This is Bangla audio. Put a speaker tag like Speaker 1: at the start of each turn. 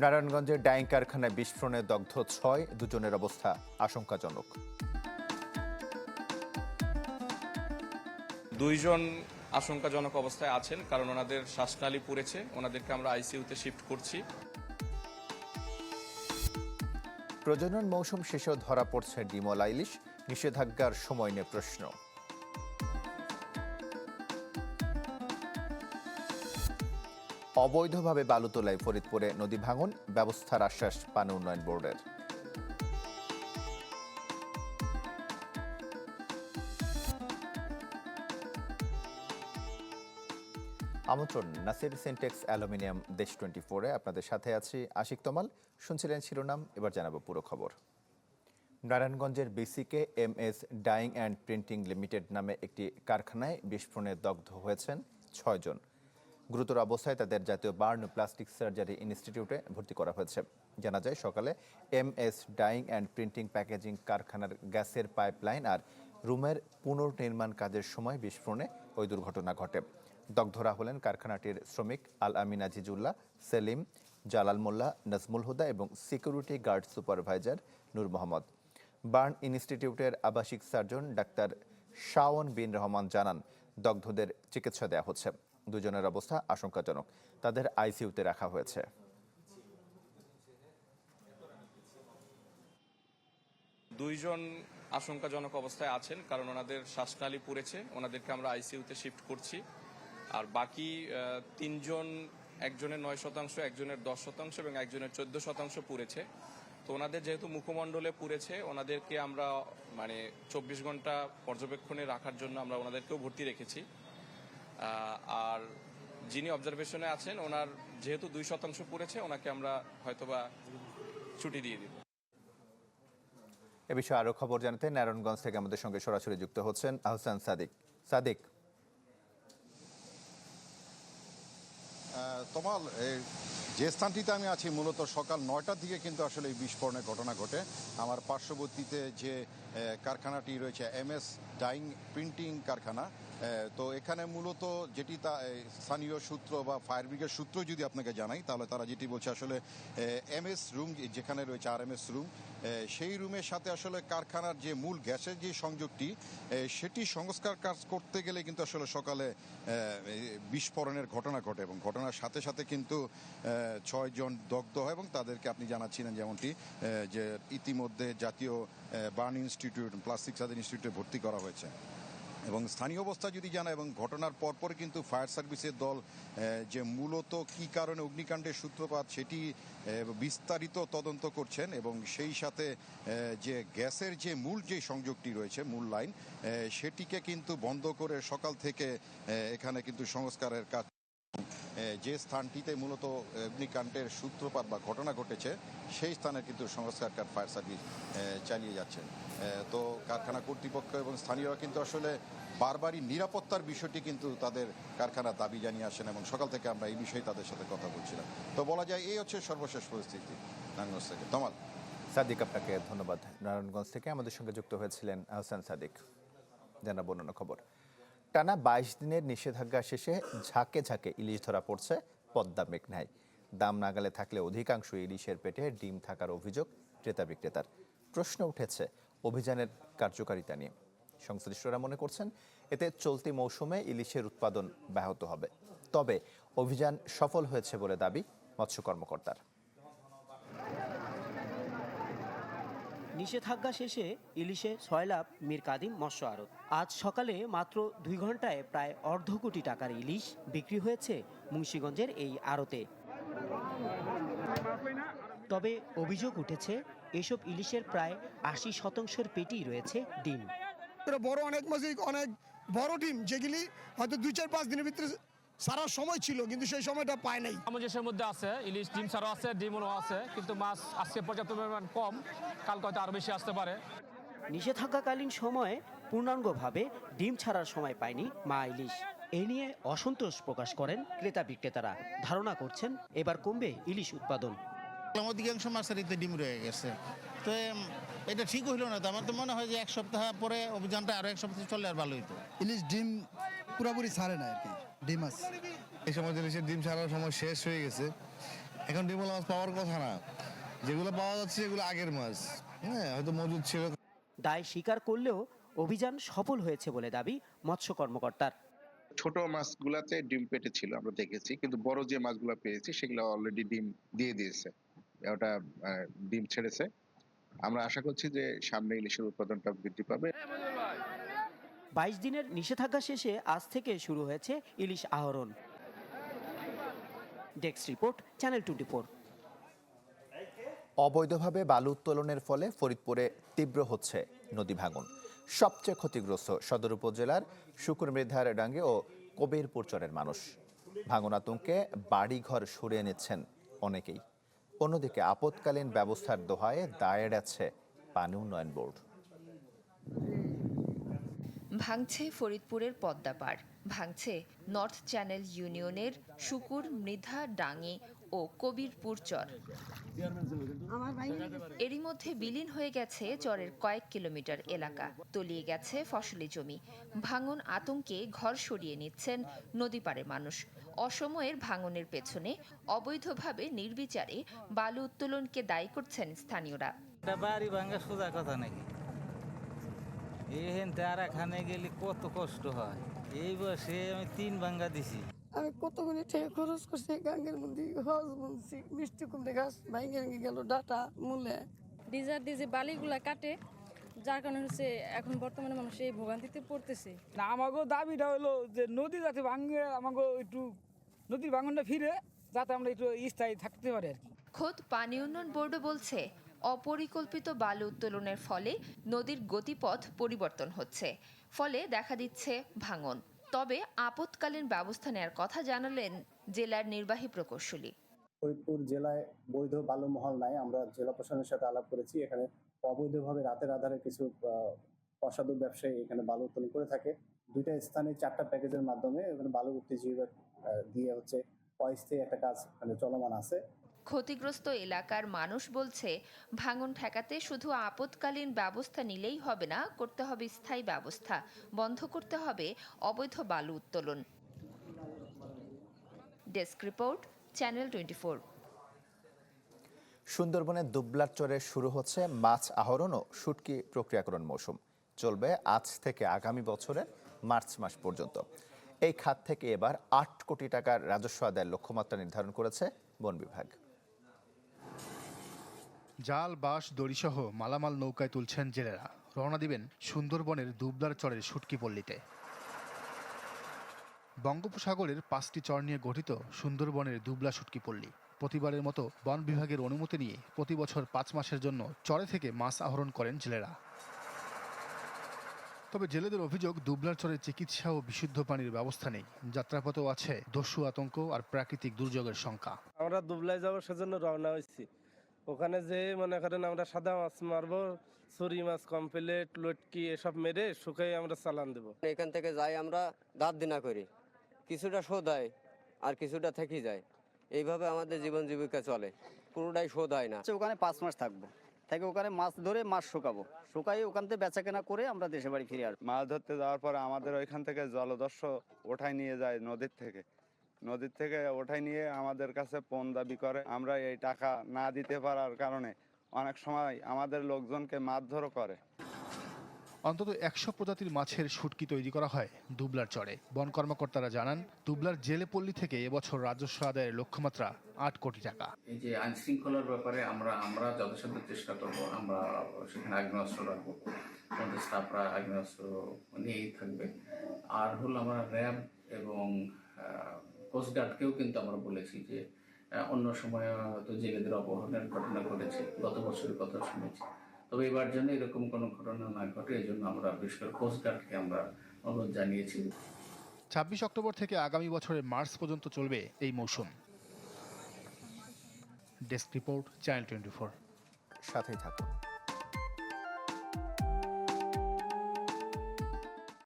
Speaker 1: নারায়ণগঞ্জের ডাইং কারখানায় বিস্ফোরণে দগ্ধ ছয় দুজনের অবস্থা আশঙ্কাজনক।
Speaker 2: দুইজন আশঙ্কাজনক অবস্থায় আছেন কারণ ওনাদের শ্বাসনালী পড়েছে ওনাদেরকে আমরা আইসিইউতে শিফট করছি।
Speaker 1: প্রজনন মৌসুম শেষেও ধরা পড়ছে ডিমল আইলিশ নিষেধাজ্ঞার সময় নিয়ে প্রশ্ন। অবৈধভাবে বালু তোলায় ফরিদপুরে নদী ভাঙন, ব্যবস্থার আশ্বাস পান উন্নয়ন বোর্ডের। আমন্ত্রণ, Nasir Sintex aluminium Desh twenty ফোরে আপনাদের সাথে আছি আশিক তমাল। শুনছিলেন শিরোনাম, এবার জানাব পুরো খবর। নারায়ণগঞ্জের বিসিকে M S dyeing and printing limited নামে একটি কারখানায় বিস্ফোরণে দগ্ধ হয়েছেন ছয়জন। গুরুতর অবস্থায় তাদের জাতীয় বার্ন প্লাস্টিক সার্জারি ইনস্টিটিউটে ভর্তি করা হয়েছে। জানা যায়, সকালে M S dyeing and printing packaging কারখানার গ্যাসের পাইপলাইন আর রুমের পুনর্নির্মাণ কাজের সময় বিস্ফোরণে ওই দুর্ঘটনা ঘটে। দগ্ধরা হলেন কারখানাটির শ্রমিক আল আমিন আজিজুল্লাহ সেলিম জালাল মোল্লা, নাজমুল হুদা এবং security guard supervisor Noor Mohammad. Burn ইনস্টিটিউটের আবাসিক সার্জন ডাক্তার শাওন বিন রহমান জানান, দগ্ধদের চিকিৎসা দেওয়া হচ্ছে। দুজনের অবস্থা আশঙ্কাজনক। তাদের আইসিইউতে রাখা হয়েছে।
Speaker 2: দুইজন আশঙ্কাজনক অবস্থায় আছেন, কারণ ওনাদের শ্বাসনালী পুড়েছে। ওনাদেরকে আমরা আইসিইউতে শিফট করছি। আর বাকি তিনজন, একজনের নয় শতাংশ, একজনের দশ শতাংশ এবং একজনের চোদ্দ শতাংশ পুড়েছে। তো ওনাদের যেহেতু মুখমণ্ডলে পুড়েছে, ওনাদেরকে আমরা মানে চব্বিশ ঘণ্টা পর্যবেক্ষণে রাখার জন্য আমরা ওনাদেরকেও ভর্তি রেখেছি। আর যিনি অবজারভেশনে আছেন ওনার যেহেতু দুই শতাংশ পড়েছে ওনাকে আমরা হয়তোবা ছুটি দিয়ে দিব।
Speaker 1: এ বিষয়ে আরও খবর জানাতে নারায়ণগঞ্জ থেকে আমাদের সঙ্গে সরাসরি যুক্ত হচ্ছেন আহসান সাদিক। সাদিক।
Speaker 3: আহ, তমাল এই যে স্থানটিতে আমি আছি, মূলত সকাল নয়টার দিকে কিন্তু আসলে এই বিস্ফোরণের ঘটনা ঘটে। আমার পার্শ্ববর্তীতে যে কারখানাটি রয়েছে এম এস ডাইং প্রিন্টিং কারখানা তো এখানে মূলত যেটি তা স্থানীয় সূত্র বা ফায়ার ব্রিগেড সূত্র যদি আপনাকে জানাই, তাহলে তারা যেটি বলছে আসলে এম এস রুম যেখানে রয়েছে, আর এম এস রুম সেই রুমের সাথে আসলে কারখানার যে মূল গ্যাসের যে সংযোগটি সেটি সংস্কার কাজ করতে গেলে কিন্তু আসলে সকালে বিস্ফোরণের ঘটনা ঘটে এবং ঘটনার সাথে সাথে কিন্তু ছয়জন দগ্ধ হয় এবং তাদেরকে আপনি জানাচ্ছিলেন যেমনটি যে ইতিমধ্যে জাতীয় বার্ন ইনস্টিটিউট, প্লাস্টিক সাদের ইনস্টিটিউটে ভর্তি করা হয়েছে। এবং স্থানীয় অবস্থা যদি জানা এবং ঘটনার পরপর কিন্তু ফায়ার সার্ভিসের দল যে মূলত কি কারণে অগ্নিকাণ্ডের সূত্রপাত সেটি বিস্তারিত তদন্ত করছেন এবং সেই সাথে যে গ্যাসের যে মূল যে সংযোগটি রয়েছে, মূল লাইন সেটিকে কিন্তু বন্ধ করে সকাল থেকে এখানে কিন্তু সংস্কারের কাজ যে স্থানটিতে মূলত অগ্নিকাণ্ডের সূত্রপাত বা ঘটনা ঘটেছে, সেই স্থানে কিন্তু সংস্কার ফায়ার সার্ভিস চালিয়ে যাচ্ছেন। তো কারখানা কর্তৃপক্ষ এবং স্থানীয়রা কিন্তু আসলে বারবারই নিরাপত্তার বিষয়টি কিন্তু তাদের কারখানার দাবি জানিয়ে আসেন এবং সকাল থেকে আমরা এই বিষয়ে তাদের সাথে কথা বলছিলাম। তো বলা যায়, এই হচ্ছে সর্বশেষ পরিস্থিতি নারায়ণগঞ্জ থেকে। তমাল
Speaker 1: সাদিক, আপনাকে ধন্যবাদ। নারায়ণগঞ্জ থেকে আমাদের সঙ্গে যুক্ত হয়েছিলেন আহসান সাদিক। জানা বর্ণনা খবর। টানা বাইশ দিনের নিষেধাজ্ঞা শেষে ঝাঁকে ঝাঁকে ইলিশ ধরা পড়ছে পদ্মা মেঘনায়। দাম নাগালে থাকলে অধিকাংশ ইলিশের পেটে ডিম থাকার অভিযোগ ক্রেতা বিক্রেতার। প্রশ্ন উঠেছে অভিযানের কার্যকারিতা নিয়ে। সংশ্লিষ্টরা মনে করছেন এতে চলতি মৌসুমে ইলিশের উৎপাদন ব্যাহত হবে। তবে অভিযান সফল হয়েছে বলে দাবি মৎস্য কর্মকর্তার।
Speaker 4: নিষেধাজ্ঞা শেষে ইলিশে ছয় লাভ মীর কাদিম মৎস্য আড়ত। আজ সকালে মাত্র দুই ঘন্টায় প্রায় অর্ধ কোটি টাকার ইলিশ বিক্রি হয়েছে মুন্সীগঞ্জের এই আড়তে। তবে অভিযোগ উঠেছে, এসব ইলিশের প্রায় আশি শতাংশের পেটেই রয়েছে ডিম।
Speaker 5: বড় অনেক মাছ, অনেক বড় ডিম, যেগুলি হয়তো দুই চার পাঁচ দিনের ভিতরে সারা সময় ছিল কিন্তু সেই সময়টা পায় নাই।
Speaker 6: সামঞ্জস্যের মধ্যে আছে ইলিশ ডিম ছাড়াও আছে ডিমও আছে কিন্তু মাছ আজকে পর্যাপ্ত পরিমাণ কম কালকে হয়তো আরও বেশি আসতে পারে।
Speaker 4: নিষেধাজ্ঞাকালীন সময়ে পূর্ণাঙ্গভাবে ডিম ছাড়ার সময় পায়নি মা ইলিশ। এ নিয়ে অসন্তোষ প্রকাশ করেন ক্রেতা বিক্রেতারা। ধারণা করছেন এবার কমবে ইলিশ উৎপাদন।
Speaker 7: অধিকাংশ মাছেরিতে ডিম রয়ে গেছে। তো এটা ঠিক হইল না তো? আমার তো মনে হয় যে এক সপ্তাহ পরে অভিযানটা আরও এক সপ্তাহ চললে আর ভালো হইতো।
Speaker 8: ইলিশ ডিম পুরোপুরি ছাড়ে না আর কি। ডিম আছে।
Speaker 9: এই সময় ডিম ছাড়ার সময় শেষ হয়ে গেছে।
Speaker 8: এখন ডিমলা মাছ পাওয়ার কথা না। যেগুলো পাওয়া যাচ্ছে এগুলো আগের মাছ। হ্যাঁ হয়তো মজুদ ছিল।
Speaker 4: দায় স্বীকার করলেও অভিযান সফল হয়েছে বলে দাবি মৎস্য কর্মকর্তার।
Speaker 9: ছোট মাছগুলাতে ডিম পেটে ছিল আমরা দেখেছি। কিন্তু বড় যে মাছগুলো পেয়েছি সেগুলো অলরেডি ডিম দিয়ে দিয়েছে। ওটা ডিম ছেড়েছে। আমরা আশা করছি যে সামনে ইলিশের উৎপাদনটা বৃদ্ধি পাবে।
Speaker 4: বাইশ দিনের নিষেধাজ্ঞা শেষে আজ থেকে শুরু হয়েছে ইলিশ আহরণ। ডেস্ক রিপোর্ট, চ্যানেল টোয়েন্টি
Speaker 1: অবৈধভাবে বালু উত্তোলনের ফলে ফরিদপুরে তীব্র হচ্ছে নদী ভাঙন। সবচেয়ে ক্ষতিগ্রস্ত সদর উপজেলার শুকুরমৃধার ডাঙ্গে ও কবিরপুর চরের মানুষ। ভাঙন আতঙ্কে বাড়িঘর সরিয়ে নিচ্ছেন অনেকেই। অন্যদিকে আপৎকালীন ব্যবস্থার দোহায় দায়ের আছে পানি উন্নয়ন বোর্ড।
Speaker 10: ভাঙছে ফরিদপুরের পদ্মাপাড় ভাঙছে নর্থ চ্যানেল ইউনিয়নের শুকুর, মৃধা ডাঙ্গি ও কবিরপুর চর। এরই মধ্যে বিলীন হয়ে গেছে চরের কয়েক কিলোমিটার এলাকা। তলিয়ে গেছে ফসলি জমি। ভাঙন আতঙ্কে ঘর সরিয়ে নিচ্ছেন নদীপাড়ের মানুষ। অসময়ের ভাঙনের পেছনে অবৈধভাবে নির্বিচারে বালু উত্তোলনকে দায়ী করছেন স্থানীয়রা।
Speaker 11: বাড়ি ভাঙা সোজা কথা নাকি? এহেন আর এখানে গেলে কত কষ্ট হয়। এই বয়সে আমি তিন ভাঙ্গা দিছি।
Speaker 12: আমি কতগুলি টাকা খরচ করছি গাঙ্গের মধ্যে হজ বুনছি মিষ্টি কুমড়ে গাছ ভাঙে ভেঙে গেল ডাটা মূলে।
Speaker 13: ডিজার দিয়ে যে বালিগুলা কাটে যার কারণে হচ্ছে এখন বর্তমানে মানুষ এই ভোগান্তিতে পড়তেছে।
Speaker 6: না আমাকে দাবিটা হলো যে নদী যাতে ভাঙে আমাকে একটু নদীর ভাঙনটা ফিরে যাতে আমরা একটু স্থায়ী থাকতে পারি আর কি।
Speaker 10: খোদ পানি উন্নয়ন বোর্ডও বলছে অপরিকল্পিত বালু উত্তোলনের ফলে নদীর গতিপথ পরিবর্তন হচ্ছে, ফলে দেখা দিচ্ছে ভাঙন। তবে আপৎকালীন ব্যবস্থা নেয়ার কথা জানালেন জেলার নির্বাহী প্রকৌশলী।
Speaker 14: ফরিদপুর জেলায় বৈধ বালু মহল নাই, আমরা জেলা প্রশাসনের সাথে আলাপ করেছি। এখানে অবৈধভাবে রাতের আধারে কিছু অসাধু ব্যবসায়ী এখানে বালু উত্তোলন করে থাকে। দুইটা স্থানে চারটা প্যাকেজের মাধ্যমে এখানে বালু উত্তেজীবক দিয়ে হচ্ছে অস্থায়ী একটা কাজ মানে চলমান আছে।
Speaker 10: ক্ষতিগ্রস্ত এলাকার মানুষ বলছে, ভাঙন ঠেকাতে শুধু আপৎকালীন ব্যবস্থা নিলেই হবে না, করতে হবে স্থায়ী ব্যবস্থা, বন্ধ করতে হবে অবৈধ বালু উত্তোলন। ডেস্ক রিপোর্ট, চ্যানেল টোয়েন্টি
Speaker 1: সুন্দরবনের দুবলার চরে শুরু হচ্ছে মাছ আহরণ ও শুটকি প্রক্রিয়াকরণ মৌসুম। চলবে আজ থেকে আগামী বছরের মার্চ মাস পর্যন্ত। এই খাত থেকে এবার আট কোটি টাকার রাজস্ব আদায়ের লক্ষ্যমাত্রা নির্ধারণ করেছে বন বিভাগ।
Speaker 15: জাল, বাঁশ, দড়িসহ মালামাল নৌকায় তুলছেন জেলেরা। রওনা দিবেন সুন্দরবনের দুবলার চরের শুটকি পল্লীতে। বঙ্গোপসাগরের পাঁচটি চর নিয়ে গঠিত সুন্দরবনের দুবলা শুটকি পল্লী। প্রতিবারের মতো বন বিভাগের অনুমতি নিয়ে প্রতি বছর পাঁচ মাসের জন্য চরে থেকে মাছ আহরণ করেন জেলেরা। তবে জেলেদের অভিযোগ, দুবলার চরে চিকিৎসা ও বিশুদ্ধ পানির ব্যবস্থা নেই। যাত্রাপথেও আছে দস্যু আতঙ্ক আর প্রাকৃতিক দুর্যোগের শঙ্কা।
Speaker 6: আমরা দুবলায় যাওয়ার সেজন্য রওনা হয়েছি। ওখানে যে মনে করেন আমরা সাদা মাছ মারবো ছুরি মাছ কমপ্লেট লটকি এসব মেরে শুকাই আমরা চালান দেবো।
Speaker 11: এখান থেকে যাই আমরা দাঁত দিনা করি। কিছুটা শোধ হয় আর কিছুটা থেকে যায়। এইভাবে আমাদের জীবন জীবিকা চলে। পুরোটাই শোধ হয় না।
Speaker 14: ওখানে পাঁচ মাস থাকব। থেকে ওখানে মাছ ধরে মাছ শুকাবো। শুকাই ওখান থেকে বেচা কেনা করে আমরা দেশে বাড়ি ফিরে আসব।
Speaker 11: মাছ ধরতে যাওয়ার পর আমাদের ওইখান থেকে জলদস্য ওঠাই নিয়ে যায় নদীর থেকে। নদীর থেকে ওঠাই নিয়ে আমাদের কাছে পণ দাবি করে। আমরা এই টাকা না দিতে পারার কারণে অনেক সময় আমাদের লোকজনকে মারধরও করে।
Speaker 15: অন্তত একশো প্রজাতির মাছের শুটকি তৈরি করা হয় দুবলার চরে। বন কর্মকর্তারা জানান দুবলার জেলে পল্লী থেকে এবছর রাজস্ব আদায়ের লক্ষ্যমাত্রা আট কোটি টাকা।
Speaker 11: এই যে আইন শৃঙ্খলার ব্যাপারে আমরা আমরা যথাসাধ্য চেষ্টা করব আমরা সেখানে আগ্নেয়াস্ত্র রাখব। আমাদের স্টাফরা আগ্নেয়াস্ত্র নিয়েই থাকবে। আর হলো আমরা র্যাব এবং কোস্টগার্ডকেও কিন্তু আমরা বলেছি যে অন্য সময় হয়তো জেলেদের অপহরণের ঘটনা ঘটেছে গত বছরের কথা শুনেছি। তবে এবার যেন এরকম কোনো ঘটনা না ঘটে এই জন্য আমরা বিশেষ করে কোস্টগার্ডকে আমরা অনুরোধ জানিয়েছি।
Speaker 15: ছাব্বিশ অক্টোবর থেকে আগামী বছরের মার্চ পর্যন্ত চলবে এই মৌসুম। Desk report channel twenty four.
Speaker 1: সাথেই থাকুন।